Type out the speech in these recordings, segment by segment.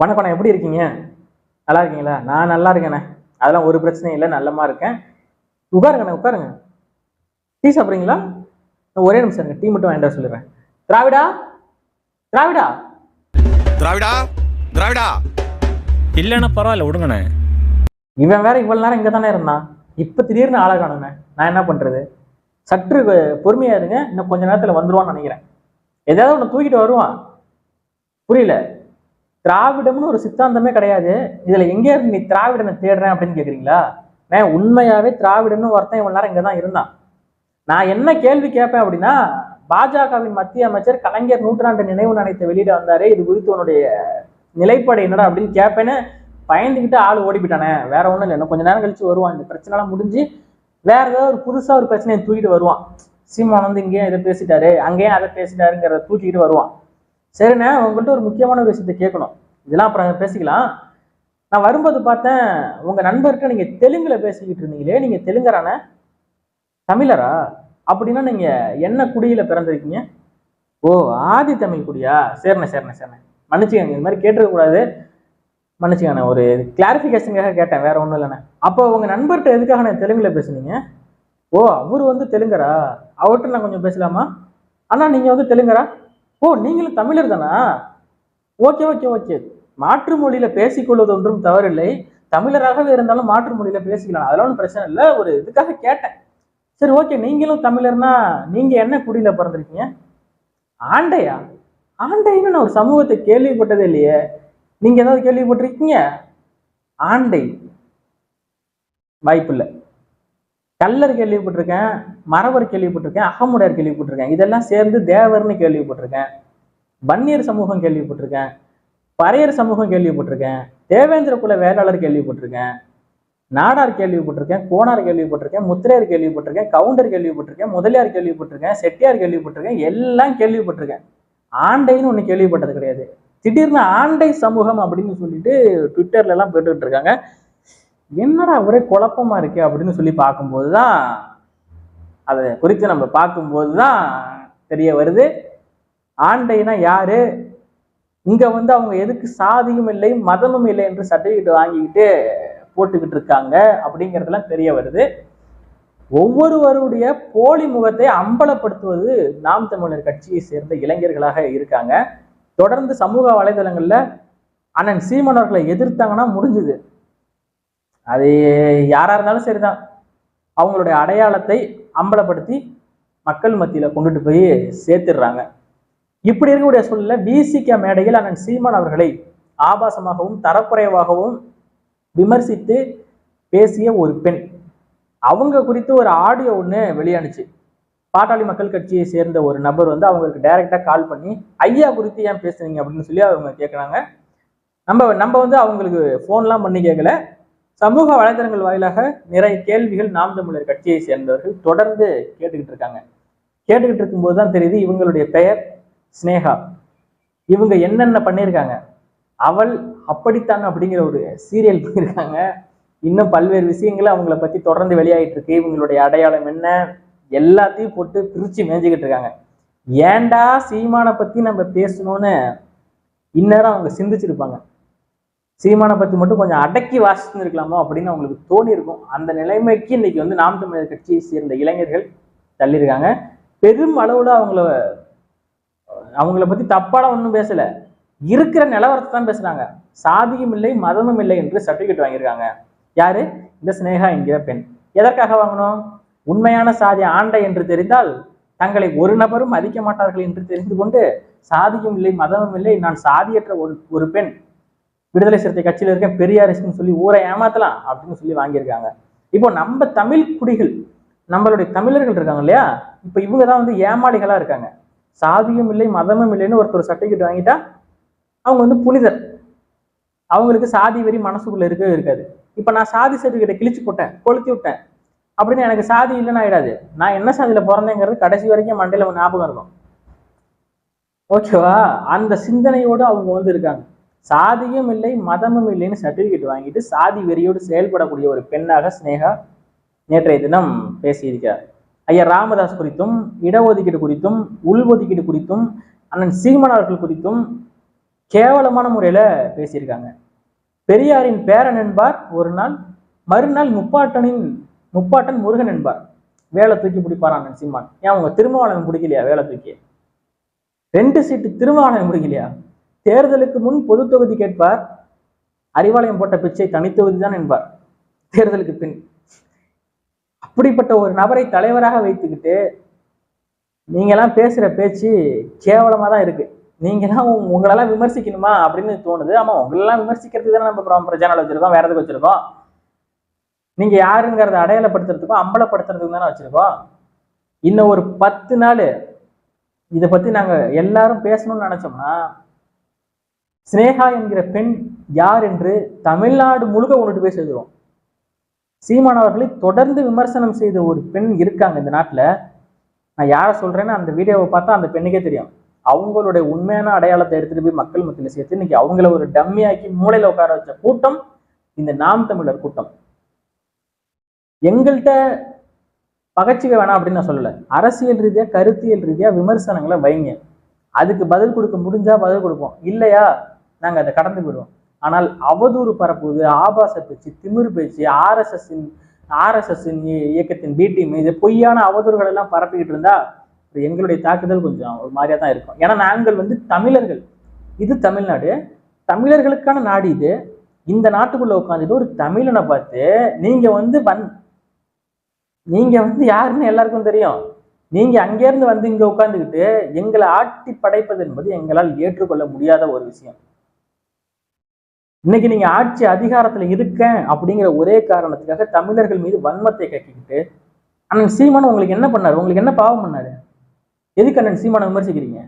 வணக்கம் அண்ணா எப்படி இருக்கீங்க? நல்லா இருக்கீங்களா? நான் நல்லா இருக்கேண்ணே. அதெல்லாம் ஒரு பிரச்சனையும் இல்லை நல்லமா இருக்கேன். உட்காருங்கண்ணே உட்காருங்க. டீ சாப்பிட்றீங்களா? ஒரே நிமிஷம் இருங்க டீ மட்டும் வேண்டாம் சொல்லிடுறேன். திராவிடா? திராவிடா? திராவிடா? திராவிடா? இல்லைன்னா பரவாயில்ல விடுங்கண்ணே. இவன் வேற இவ்வளவு நேரம் இங்கே தானே இருந்தான். இப்போ திடீர்னு ஆளை காணுண்ணே நான் என்ன பண்றது? சற்று பொறுமையா இருங்க இன்னும் கொஞ்ச நேரத்தில் வந்துருவான்னு நினைக்கிறேன். ஏதாவது ஒன்று தூக்கிட்டு வருவான். புரியல? திராவிடம்னு ஒரு சித்தாந்தமே கிடையாது. இதுல எங்கே இருந்து நீ திராவிடனை தேடுறேன் அப்படின்னு கேக்குறீங்களா? நான் உண்மையாவே திராவிடன்னு ஒருத்தன் இவ்வளவு நேரம் இங்கே தான் இருந்தான். நான் என்ன கேள்வி கேட்பேன் அப்படின்னா பாஜகவின் மத்திய அமைச்சர் கலைஞர் நூற்றாண்டு நினைவு நினைத்த வெளியிட வந்தாரு இது குறித்து உன்னுடைய நிலைப்பாடு என்னடா அப்படின்னு கேட்பேன்னு பயந்துக்கிட்டு ஆள் ஓடிப்பிட்டானே வேற ஒன்றும் இல்லை. கொஞ்ச நேரம் கழிச்சு வருவான். இந்த பிரச்சனைலாம் முடிஞ்சு வேற ஏதாவது ஒரு புதுசா ஒரு பிரச்சனையை தூக்கிட்டு வருவான். சீமான் வந்து இங்கேயும் இதை பேசிட்டாரு அங்கேயும் அதை பேசிட்டாருங்கிறத தூக்கிட்டு வருவான். சரிண்ணே உங்கள்கிட்ட ஒரு முக்கியமான ஒரு விஷயத்தை கேட்கணும். இதெல்லாம் அப்புறம் பேசிக்கலாம். நான் வரும்போது பார்த்தேன் உங்க நண்பர்கிட்ட நீங்க தெலுங்குல பேசிக்கிட்டு இருந்தீங்களே நீங்க தெலுங்கரானே? தமிழரா? அப்படின்னா நீங்க என்ன குடியில பிறந்திருக்கீங்க? ஓ ஆதி தமிழ் குடியா? சரிண்ணே சரிண்ணே சரிண்ணே. மன்னிச்சுக்கங்க இந்த மாதிரி கேட்டிருக்க கூடாது மன்னிச்சுக்கண்ணே ஒரு கிளாரிஃபிகேஷனுக்காக கேட்டேன் வேற ஒன்றும் இல்லைண்ணே. அப்போ உங்க நண்பர்கிட்ட எதுக்காக நான் தெலுங்குல பேசுனீங்க? ஓ அவர் வந்து தெலுங்கரா? அவர்கிட்ட நான் கொஞ்சம் பேசலாமா? அண்ணா நீங்க வந்து தெலுங்கரா? ஓ நீங்களும் தமிழர் தானா? Okay okay okay. மாற்று மொழியில பேசிக்கொள்வது ஒன்றும் தவறில்லை. தமிழராகவே இருந்தாலும் மாற்று மொழியில பேசிக்கலாம். அதெல்லாம் ஒன்றும் பிரச்சனை இல்லை. ஒரு இதுக்காக கேட்டேன். சரி ஓகே. நீங்களும் தமிழர்னா நீங்க என்ன குடியில பிறந்திருக்கீங்க? ஆண்டையா? ஆண்டைன்னு நான் ஒரு சமூகத்தை கேள்விப்பட்டதே இல்லையே. நீங்க ஏதாவது கேள்விப்பட்டிருக்கீங்க? ஆண்டை. வாய்ப்பில்லை. கல்லர் கேள்விப்பட்டிருக்கேன் மரவர் கேள்விப்பட்டிருக்கேன் அகமுடையார் கேள்விப்பட்டிருக்கேன். இதெல்லாம் சேர்ந்து தேவர்னு கேள்விப்பட்டிருக்கேன். வன்னியர் சமூகம் கேள்விப்பட்டிருக்கேன். பறையர் சமூகம் கேள்விப்பட்டிருக்கேன். தேவேந்திர குல வேளாளர் கேள்விப்பட்டிருக்கேன். நாடார் கேள்விப்பட்டிருக்கேன் கோனார் கேள்விப்பட்டிருக்கேன் முத்திரையர் கேள்விப்பட்டிருக்கேன் கவுண்டர் கேள்விப்பட்டிருக்கேன் முதலியார் கேள்விப்பட்டிருக்கேன் செட்டியார் கேள்விப்பட்டிருக்கேன் எல்லாம் கேள்விப்பட்டிருக்கேன். ஆண்டைன்னு ஒன்று கேள்விப்பட்டது கிடையாது. திடீர்னு ஆண்டை சமூகம் அப்படின்னு சொல்லிட்டு ட்விட்டர்ல எல்லாம் போட்டுக்கிட்டு இருக்காங்க. என்னடா ஒரே குழப்பமா இருக்கே அப்படின்னு சொல்லி பார்க்கும்போது தான் அதை குறித்து நம்ம பார்க்கும்போது தான் தெரிய வருது. ஆண்டைனா யாரு? இங்க வந்து அவங்க எதுக்கு சாதியும் இல்லை மதமும் இல்லை என்று சர்டிஃபிகேட் வாங்கிக்கிட்டு போட்டுக்கிட்டு இருக்காங்க அப்படிங்கிறதெல்லாம் தெரிய வருது. ஒவ்வொருவருடைய போலி முகத்தை அம்பலப்படுத்துவது நாம் தமிழர் கட்சியை சேர்ந்த இளைஞர்களாக இருக்காங்க. தொடர்ந்து சமூக வலைதளங்கள்ல அண்ணன் சீமனவர்களை எதிர்த்தாங்கன்னா முடிஞ்சுது. அது யாரா இருந்தாலும் சரிதான். அவங்களுடைய அடையாளத்தை அம்பலப்படுத்தி மக்கள் மத்தியில கொண்டுட்டு போய் சேர்த்துடுறாங்க. இப்படி இருக்கக்கூடிய சூழ்நிலை விசிக மேடையில் அண்ணன் சீமான் அவர்களை ஆபாசமாகவும் தரக்குறைவாகவும் விமர்சித்து பேசிய ஒரு பெண். அவங்க குறித்து ஒரு ஆடியோ ஒன்று வெளியானுச்சு. பாட்டாளி மக்கள் கட்சியை சேர்ந்த ஒரு நபர் வந்து அவங்களுக்கு டைரெக்டாக கால் பண்ணி ஐயா குறித்து ஏன் பேசுனீங்க அப்படின்னு சொல்லி அவங்க கேட்குறாங்க நம்ம நம்ம வந்து அவங்களுக்கு ஃபோன்லாம் பண்ணி கேட்கல சமூக வலைதளங்கள் வாயிலாக நிறைய கேள்விகள் நாம் தமிழர் கட்சியை சேர்ந்தவர்கள் தொடர்ந்து கேட்டுக்கிட்டு இருக்காங்க. கேட்டுக்கிட்டு இருக்கும்போது தான் தெரியுது இவங்களுடைய பெயர் ஸ்னேகா இவங்க என்னென்ன பண்ணியிருக்காங்க? அவள் அப்படித்தான் அப்படிங்கிற ஒரு சீரியல் பண்ணியிருக்காங்க. இன்னும் பல்வேறு விஷயங்களை அவங்கள பத்தி தொடர்ந்து வெளியாயிட்டு இருக்கு. இவங்களுடைய அடையாளம் என்ன? எல்லாத்தையும் போட்டு பிரிச்சு மேய்ஞ்சிக்கிட்டு இருக்காங்க. ஏன்டா சீமானை பத்தி நம்ம பேசணும்னு இந்நேரம் அவங்க சிந்திச்சிருப்பாங்க. சீமானை பத்தி மட்டும் கொஞ்சம் அடக்கி வாசிச்சிருக்கலாமோ அப்படின்னு அவங்களுக்கு தோணி இருக்கும் அந்த நிலைமைக்கு இன்னைக்கு வந்து நாம் தமிழர் கட்சியை சேர்ந்த இளைஞர்கள் தள்ளியிருக்காங்க. பெரும் அளவுல அவங்கள அவங்கள பத்தி தப்பான ஒன்றும் பேசல. இருக்கிற நிலவரத்தை தான் பேசுறாங்க. சாதியும் இல்லை மதமும் இல்லை என்று சர்டிஃபிகேட் வாங்கியிருக்காங்க. யாரு? இந்த சினேகா என்கிற பெண். எதற்காக வாங்கணும் உண்மையான சாதி ஆண்டை என்று தெரிந்தால் தங்களை ஒரு நபரும் மதிக்க மாட்டார்கள் என்று தெரிந்து கொண்டு சாதியும் இல்லை மதமும் இல்லை நான் சாதியற்ற ஒரு ஒரு பெண். விடுதலை சிறுத்தை கட்சியில் இருக்கேன் பெரியாரிஸ்ட்னு சொல்லி ஊரை ஏமாத்தலாம் அப்படின்னு சொல்லி வாங்கியிருக்காங்க. இப்போ நம்ம தமிழ் குடிகள் நம்மளுடைய தமிழர்கள் இருக்காங்க இல்லையா? இப்போ இவங்க தான் வந்து ஏமாளிகளா இருக்காங்க. சாதியும் இல்லை மதமும் இல்லைன்னு ஒருத்தர் சர்டிஃபிகேட் வாங்கிட்டா அவங்க வந்து புனிதர். அவங்களுக்கு சாதி வெறி மனசுக்குள்ள இருக்கவே இருக்காது. இப்போ நான் சாதி சர்டிஃபிகேட்டை கிழிச்சு போட்டேன் கொளுத்தி விட்டேன். அப்படின்னு எனக்கு சாதி இல்லைன்னு ஆயிடாது. நான் என்ன சாதியில பிறந்தேங்கிறது கடைசி வரைக்கும் மண்டையில் ஞாபகம் இருக்கும். ஓகேவா? அந்த சிந்தனையோடு அவங்க வந்து இருக்காங்க. சாதியும் இல்லை மதமும் இல்லைன்னு சர்டிஃபிகேட் வாங்கிட்டு சாதி வெறியோடு செயல்படக்கூடிய ஒரு பெண்ணாக ஸ்னேகா நேற்றைய தினம் பேசியிருக்கிறார். ஐயா ராமதாஸ் குறித்தும் இடஒதுக்கீடு குறித்தும் உள்ஒதுக்கீடு குறித்தும் அண்ணன் சீமன் அவர்கள் குறித்தும் கேவலமான முறையில பேசியிருக்காங்க. பெரியாரின் பேரன் என்பார் ஒரு நாள் மறுநாள் முப்பாட்டனின் முப்பாட்டன் முருகன் என்பார். வேலை தூக்கி அண்ணன் சீமான். ஏன் உங்க திருமாவளவன் பிடிக்கலையா? வேலை தூக்கி. ரெண்டு சீட்டு திருமாவளவன் பிடிக்கலையா? தேர்தலுக்கு முன் பொது தொகுதி கேட்பார். அறிவாலயம் போட்ட பிச்சை தனித்தொகுதி தான் என்பார். தேர்தலுக்கு பின். அப்படிப்பட்ட ஒரு நபரை தலைவராக வைத்துக்கிட்டு நீங்களாம் பேசுகிற பேச்சு கேவலமா தான் இருக்கு. நீங்களாம் உங்களெல்லாம் விமர்சிக்கணுமா அப்படின்னு தோணுது. ஆமாம் உங்களெல்லாம் விமர்சிக்கிறதுக்கு தானே நம்ம அப்புறம் வச்சுருக்கோம் வச்சிருக்கோம். வேற எதுக்கு வச்சிருக்கோம்? நீங்கள் யாருங்கிறத அடையாளப்படுத்துறதுக்கும் அம்பலப்படுத்துறதுக்கும் தானே வச்சிருக்கோம். இன்னும் ஒரு பத்து நாள் இதை பற்றி நாங்கள் எல்லாரும் பேசணும்னு நினச்சோம்னா சினேகா என்கிற பெண் யார் என்று தமிழ்நாடு முழுக்க கொண்டுட்டு போய் செய்துருவோம் சீமான் அவர்களை தொடர்ந்து விமர்சனம் செய்த ஒரு பெண் இருக்காங்க இந்த நாட்டில். நான் யாரை சொல்கிறேன்னு அந்த வீடியோவை பார்த்தா அந்த பெண்ணுக்கே தெரியும். அவங்களுடைய உண்மையான அடையாளத்தை எடுத்துகிட்டு போய் மக்கள் மத்தியில் சேர்த்து இன்னைக்கு அவங்கள ஒரு டம்மியாக்கி மூளையில் உட்கார வச்ச கூட்டம் இந்த நாம் தமிழர் கூட்டம். எங்கள்கிட்ட பகச்சிக்க வேணாம் அப்படின்னு நான் சொல்லலை. அரசியல் ரீதியாக கருத்தியல் ரீதியாக விமர்சனங்களை வைங்க. அதுக்கு பதில் கொடுக்க முடிஞ்சால் பதில் கொடுப்போம். இல்லையா? நாங்க அதை கடந்து போயிடுவோம். ஆனால் அவதூறு பரப்புவது ஆபாச பேச்சு திமிர் பேச்சு ஆர்எஸ்எஸ்ஸின் ஆர்எஸ்எஸ்ஸின் இயக்கத்தின் பி டீம் இது பொய்யான அவதூறுகள் எல்லாம் பரப்பிக்கிட்டு இருந்தா எங்களுடைய தாக்குதல் கொஞ்சம் ஒரு மாதிரியா தான் இருக்கும். ஏன்னா நாங்கள் வந்து தமிழர்கள். இது தமிழ்நாடு. தமிழர்களுக்கான நாடு இது. இந்த நாட்டுக்குள்ள உட்காந்துட்டு ஒரு தமிழனை பார்த்து நீங்க வந்து வந் நீங்க வந்து யாருன்னு எல்லாருக்கும் தெரியும். நீங்க அங்கேருந்து வந்து இங்க உட்காந்துக்கிட்டு எங்களை ஆட்டி படைப்பது என்பது எங்களால் ஏற்றுக்கொள்ள முடியாத ஒரு விஷயம். இன்னைக்கு நீங்க ஆட்சி அதிகாரத்துல இருக்கேன் அப்படிங்கிற ஒரே காரணத்துக்காக தமிழர்கள் மீது வன்மத்தை கட்டிக்கிட்டு அண்ணன் சீமான் உங்களுக்கு என்ன பண்ணாரு? உங்களுக்கு என்ன பாவம் பண்ணாரு? எதுக்கு அண்ணன் சீமானை விமர்சிக்கிறீங்க?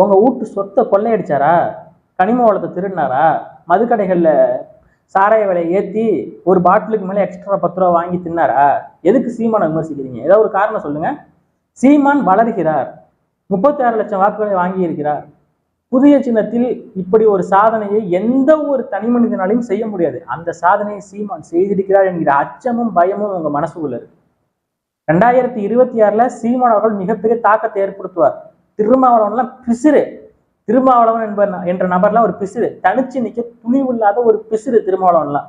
உங்க வீட்டு சொத்தை கொள்ளையடிச்சாரா? கனிம வளத்தை திருடினாரா? மதுக்கடைகளில் சாராய விலையை ஏத்தி ஒரு பாட்டிலுக்கு மேல எக்ஸ்ட்ரா பத்து ரூபா வாங்கி தின்னாரா? எதுக்கு சீமானை விமர்சிக்கிறீங்க? ஏதாவது ஒரு காரணம் சொல்லுங்க. சீமான் வளர்கிறார். முப்பத்தி ஆறு லட்சம் வாக்குகளை வாங்கி இருக்கிறார் புதிய சின்னத்தில் இப்படி ஒரு சாதனையை எந்த ஒரு தனி மனிதனாலையும் செய்ய முடியாது. அந்த சாதனையை சீமான் செய்திருக்கிறார் என்கிற அச்சமும் பயமும் உங்க மனசுக்குள்ள இருக்கு. ரெண்டாயிரத்தி இருபத்தி ஆறுல சீமான் அவர்கள் மிகப்பெரிய தாக்கத்தை ஏற்படுத்துவார். திருமாவளவன்லாம் பிசிறு. திருமாவளவன் என்பர் என்ற நபர்லாம் ஒரு பிசிறு. தனிச்சு நிக்க துணிவு இல்லாத ஒரு பிசிறு திருமாவளவன்லாம்.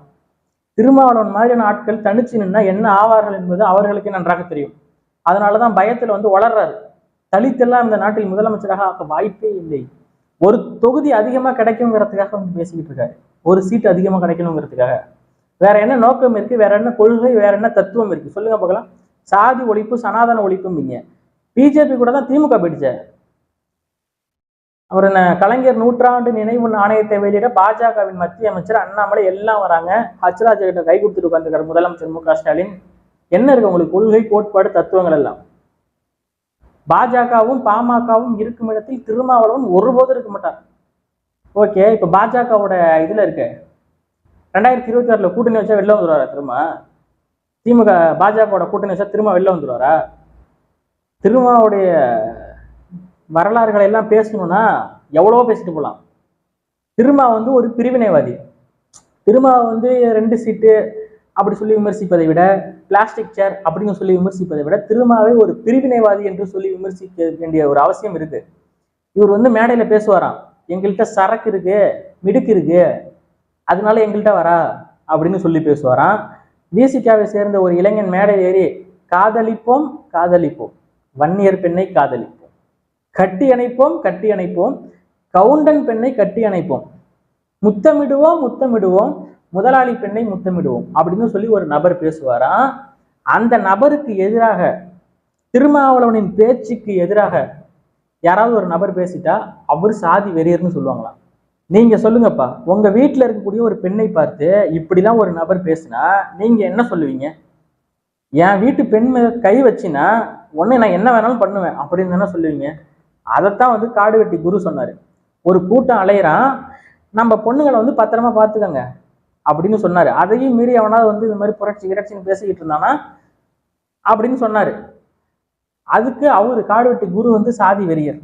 திருமாவளவன் மாதிரியான ஆட்கள் தனிச்சு நின்னா என்ன ஆவார்கள் என்பது அவர்களுக்கே நன்றாக தெரியும். அதனாலதான் பயத்துல வந்து வளர்றாரு. தலித்தெல்லாம் இந்த நாட்டில் முதலமைச்சராக ஆக்க வாய்ப்பே இல்லை. ஒரு தொகுதி அதிகமா கிடைக்குங்கிறதுக்காக வந்து பேசிக்கிட்டு இருக்காரு. ஒரு சீட் அதிகமா கிடைக்கணுங்கிறதுக்காக. வேற என்ன நோக்கம் இருக்கு? வேற என்ன கொள்கை? வேற என்ன தத்துவம் இருக்கு? சொல்லுங்க பார்க்கலாம். சாதி ஒழிப்பு சனாதன ஒழிப்பும்பீங்க பிஜேபி கூட தான் திமுக போயிடுச்சே. அவர் என்ன கலைஞர் நூற்றாண்டு நினைவு நாணயத்தை வெளியிட பாஜகவின் மத்திய அமைச்சர் அண்ணாமலை எல்லாம் வராங்க. ஹச்ராஜ கிட்ட கை கொடுத்துட்டு உட்காந்துருக்காரு முதலமைச்சர் மு க ஸ்டாலின். என்ன இருக்கு உங்களுக்கு? கொள்கை கோட்பாடு தத்துவங்கள் எல்லாம். பாஜகவும் பாமகவும் இருக்கும் இடத்தில் திருமாவளவன் ஒருபோதும் இருக்க மாட்டார் ஓகே இப்போ பாஜகவோட இதில் இருக்கு. ரெண்டாயிரத்தி இருபத்தி ஆறில் கூட்டணி வச்சா வெளில வந்துடுவாரா திரும்ப திமுக பாஜகவோட கூட்டணி வச்சா திரும்ப வெளில வந்துருவாரா? திருமாவுடைய வரலாறுகளை எல்லாம் பேசணும்னா எவ்வளவோ பேசிட்டு போகலாம் திருமா வந்து ஒரு பிரிவினைவாதி. திருமா வந்து ரெண்டு சீட்டு அப்படி சொல்லி விமர்சிப்பதை விட பிளாஸ்டிக் சேர் அப்படின்னு சொல்லி விமர்சிப்பதை விட திருமாவை ஒரு பிரிவினைவாதி என்று சொல்லி விமர்சிக்க வேண்டிய ஒரு அவசியம் இருக்கு. இவர் வந்து மேடையில பேசுவாராம். எங்கள்கிட்ட சரக்கு இருக்கு மிடுக்கு இருக்கு அதனால எங்கள்கிட்ட வரா அப்படின்னு சொல்லி பேசுவாராம். விசிகாவை சேர்ந்த ஒரு இளைஞன் மேடை ஏறி காதலிப்போம் காதலிப்போம். வன்னியர் பெண்ணை காதலிப்போம். கட்டி அணைப்போம் கட்டி அணைப்போம். கவுண்டன் பெண்ணை கட்டி அணைப்போம். முத்தமிடுவோம் முத்தமிடுவோம். முதலாளி பெண்ணை முத்தமிடுவோம் அப்படின்னு சொல்லி ஒரு நபர் பேசுவாராம் அந்த நபருக்கு எதிராக திருமாவளவனின் பேச்சுக்கு எதிராக யாராவது ஒரு நபர் பேசிட்டா அவர் சாதி வெறியர்னு சொல்லுவாங்களாம் நீங்க சொல்லுங்கப்பா. உங்க வீட்டில் இருக்கக்கூடிய ஒரு பெண்ணை பார்த்து இப்படிலாம் ஒரு நபர் பேசினா நீங்க என்ன சொல்லுவீங்க? என் வீட்டு பெண் மேல கை வச்சினா ஒன்று நான் என்ன வேணாலும் பண்ணுவேன் அப்படின்னு தானே சொல்லுவீங்க? அதைத்தான் வந்து காடு வெட்டி குரு சொன்னாரு. ஒரு கூட்டம் அலையிறான். நம்ம பொண்ணுங்களை வந்து பத்திரமா பார்த்துக்கங்க. அப்படின்னு சொன்னார். அதையும் மீறி அவனாவது வந்து இந்த மாதிரி புரட்சி கிரட்சின்னு பேசிக்கிட்டு இருந்தானா? அப்படின்னு சொன்னார். அதுக்கு அவர் காடுவெட்டி குரு வந்து சாதி வெறியர்.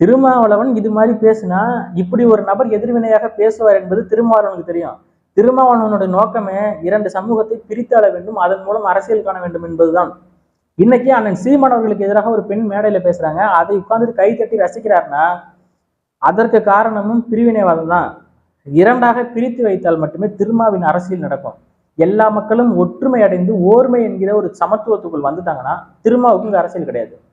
திருமாவளவன் இது மாதிரி பேசினா இப்படி ஒரு நபர் எதிர்வினையாக பேசுவார் என்பது திருமாவளவனுக்கு தெரியும். திருமாவளவனுடைய நோக்கமே இரண்டு சமூகத்தை பிரித்தாள வேண்டும் அதன் மூலம் அரசியல் காண வேண்டும் என்பதுதான். இன்னைக்கு அண்ணன் சீமானவர்களுக்கு எதிராக ஒரு பெண் மேடையில பேசுறாங்க. அதை உட்கார்ந்துட்டு கை தட்டி ரசிக்கிறாருன்னா அதற்கு காரணமும் பிரிவினைவாதம் தான் இரண்டாக பிரித்து வைத்தால் மட்டுமே திருமாவின் அரசியல் நடக்கும். எல்லா மக்களும் ஒற்றுமை அடைந்து ஓர்மை என்கிற ஒரு சமத்துவத்துக்குள் வந்துட்டாங்கன்னா திருமாவுக்கு இங்கே அரசியல் கிடையாது.